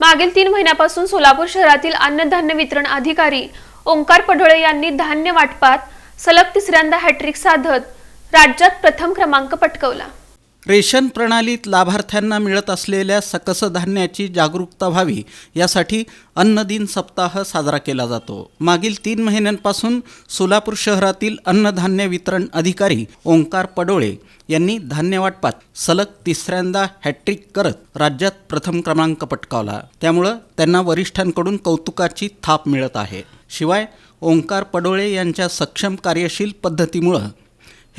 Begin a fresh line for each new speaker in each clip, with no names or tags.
मागील तीन महिन्यापासून सोलापूर शहरातील अन्नधान्य वितरण अधिकारी ओंकार पढोळे यांनी धान्य वाटपात सलग तिसऱ्यांदा हॅट्रिक साधत राज्यात प्रथम क्रमांक पटकवला.
रेशन प्रणालीत लाभार्थ्यांना मिळत असलेल्या सकस धान्याची जागरूकता व्हावी यासाठी अन्न दिन सप्ताह साजरा केला जातो. मागील तीन महिन्यांपासून सोलापूर शहरातील अन्नधान्य वितरण अधिकारी ओंकार पडोळे यांनी धान्य वाटपात सलग तिसऱ्यांदा हॅट्रिक करत राज्यात प्रथम क्रमांक पटकावला. त्यामुळं त्यांना वरिष्ठांकडून कौतुकाची थाप मिळत आहे. शिवाय ओंकार पडोळे यांच्या सक्षम कार्यशील पद्धतीमुळं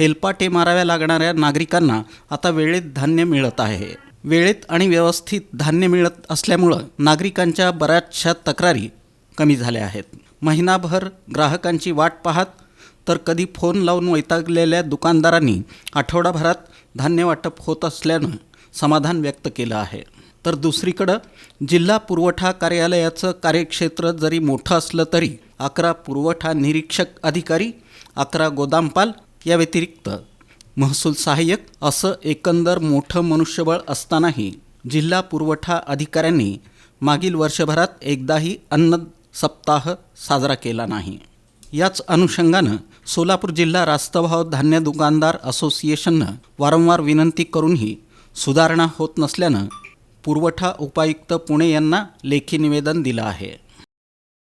हेलपाटे माराव्या लागणाऱ्या नागरिकांना आता वेळेत धान्य मिळत आहे. वेळेत आणि व्यवस्थित धान्य मिळत असल्यामुळं नागरिकांच्या बऱ्याचशा तक्रारी कमी झाल्या आहेत. महिनाभर ग्राहकांची वाट पाहत तर कधी फोन लावून वैतागलेल्या दुकानदारांनी आठवडाभरात धान्य वाटप होत असल्यानं समाधान व्यक्त केलं आहे. तर दुसरीकडं जिल्हा पुरवठा कार्यालयाचं कार्यक्षेत्र जरी मोठं असलं तरी अकरा पुरवठा निरीक्षक अधिकारी अकरा गोदामपाल या व्यतिरिक्त महसूल सहाय्यक असं एकंदर मोठं मनुष्यबळ असतानाही जिल्हा पुरवठा अधिकाऱ्यांनी मागील वर्षभरात एकदाही अन्न सप्ताह साजरा केला नाही. याच अनुषंगानं सोलापूर जिल्हा रास्तभाव धान्य दुकानदार असोसिएशननं वारंवार विनंती करूनही सुधारणा होत नसल्यानं पुरवठा उपायुक्त पुणे यांना लेखी निवेदन दिलं आहे.